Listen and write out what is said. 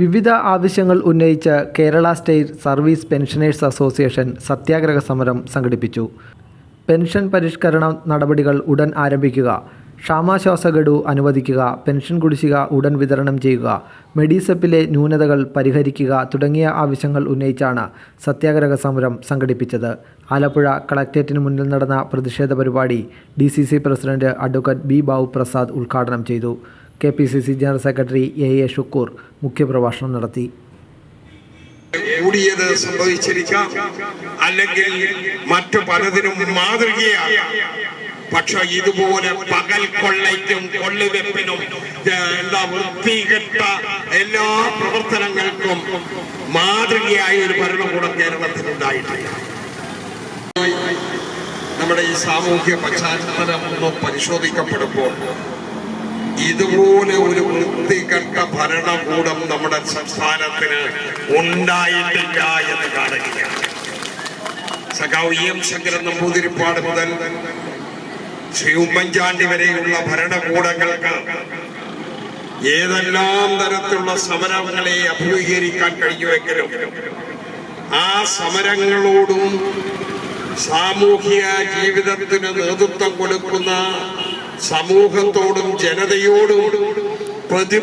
വിവിധ ആവശ്യങ്ങൾ ഉന്നയിച്ച് Kerala state service pensioners association സത്യാഗ്രഹ സമരം സംഘടിപ്പിച്ചു. പെൻഷൻ പരിഷ്കരണ നടപടികൾ ഉടൻ ആരംഭിക്കുക. ക്ഷാമാശ്വാസ ഗഡു അനുവദിക്കുക. പെൻഷൻ കുടിശ്ശിക ഉടൻ വിതരണം ചെയ്യുക. മെഡിസെപ്പിലെ ന്യൂനതകൾ പരിഹരിക്കുക തുടങ്ങിയ ആവശ്യങ്ങൾ ഉന്നയിച്ചാണ് സത്യാഗ്രഹ സമരം സംഘടിപ്പിച്ചത്. ആലപ്പുഴ കളക്ട്രേറ്റിന് മുന്നിൽ നടന്ന പ്രതിഷേധ പരിപാടി D president advocate B Babu Prasad ഉദ്ഘാടനം ചെയ്തു. K P C C general secretary A A Shukkoor മുഖ്യപ്രഭാഷണം നടത്തി. കൂടിയത് സംഭവിച്ചിരിക്കാം. അല്ലെങ്കിൽ മറ്റു പലതിനും മാതൃകയാണ് പക്ഷെ ഇതുപോലെ പകൽ കൊള്ളയ്ക്കും കൊള്ളുവെപ്പിനും എന്താ വൃത്തികെട്ട എല്ലാ പ്രവർത്തനങ്ങൾക്കും മാതൃകയായ ഒരു ഭരണകൂടം കേരളത്തിൽ ഉണ്ടായിട്ടില്ല നമ്മുടെ ഈ സാമൂഹ്യ പശ്ചാത്തലം ഒന്ന് പരിശോധിക്കപ്പെടുമ്പോൾ ഇതുപോലെ ഒരു വൃത്തികെട്ട ഭരണകൂടം നമ്മുടെ സംസ്ഥാനത്തിന് ഉണ്ടായിട്ടില്ല എന്ന് കാണുകയാണ്. സഖാവ് എം ശങ്കരൻ നമ്പൂതിരിപ്പാട് മുതൽ ശ്രീ ഉമ്മൻചാണ്ടി വരെയുള്ള ഭരണകൂടങ്ങൾക്ക് ഏതെല്ലാം തരത്തിലുള്ള സമരങ്ങളെ അഭിമുഖീകരിക്കാൻ കഴിയുമെങ്കിലും ആ സമരങ്ങളോടും സാമൂഹിക ജീവിതത്തിന് നേതൃത്വം കൊടുക്കുന്ന സമൂഹത്തോടും ജനതയോടും പ്രതി